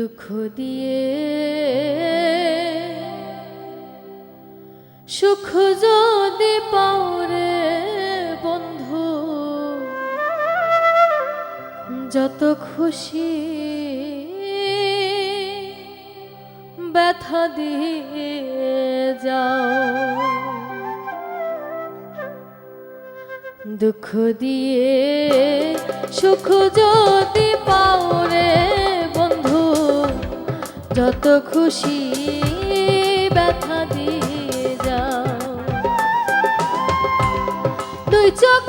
দুঃখ দিয়ে, সুখ যদি পাওরে বন্ধু, যত খুশি ব্যথা দিয়ে যাও। দুঃখ দিয়ে, সুখ যদি পাওরে যত খুশি ব্যথা দিয়ে যাও। দুই চোখ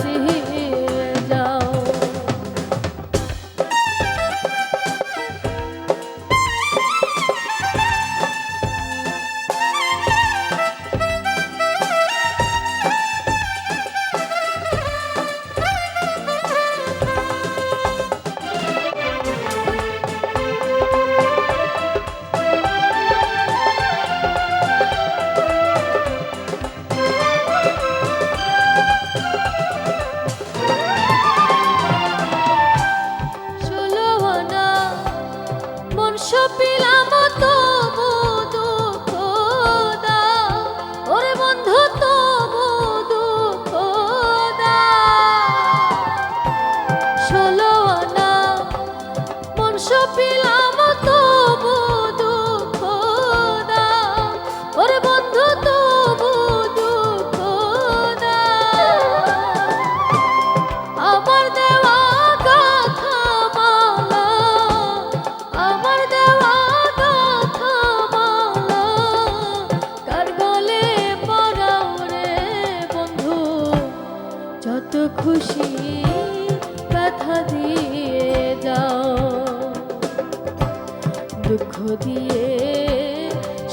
দিয়ে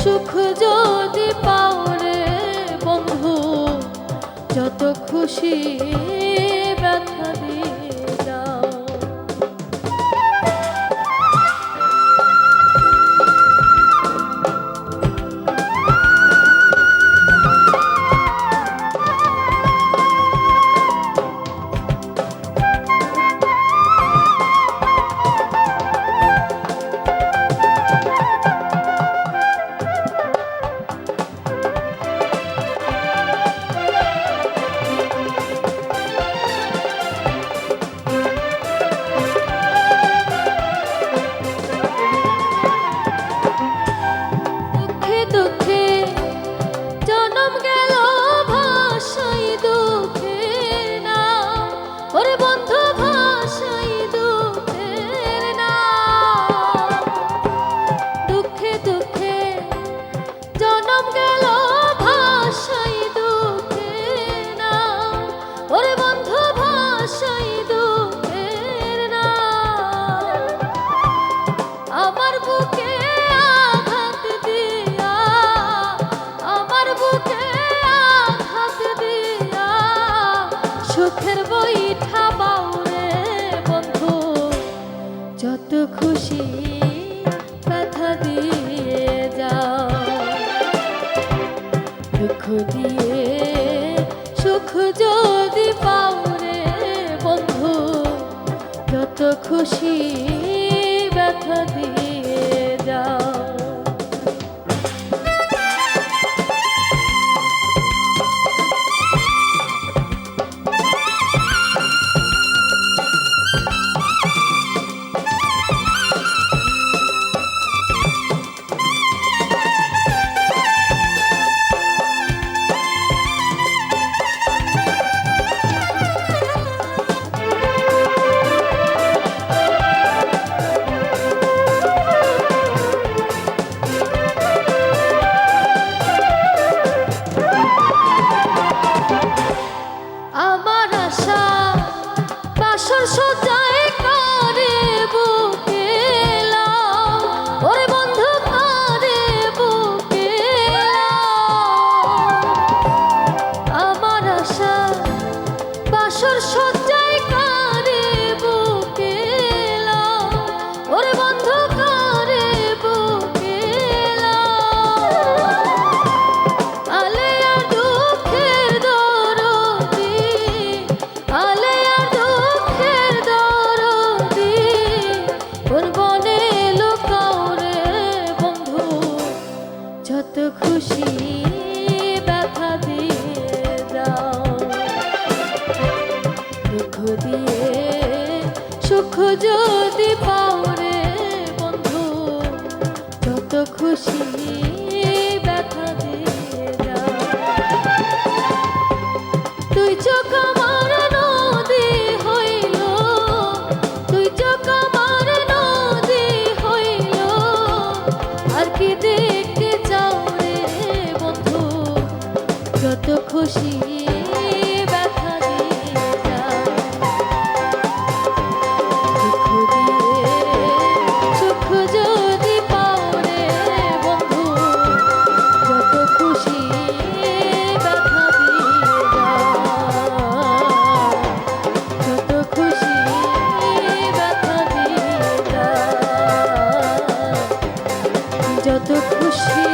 সুখ যদি পাও রে বন্ধু যত খুশি ব্যথা খুশি ব্যথা দিয়ে যাও। দুঃখ দিয়ে সুখ যদি পাউরে বন্ধু যত খুশি যদি পাও রে বন্ধু তত খুশি ব্যথা দিয়ে যা তুই চোখ আমার নদী হইল, তুই চোখ আমার নদী হইল। আর কি দেখতে চাও রে বন্ধু, যত খুশি যত খুশি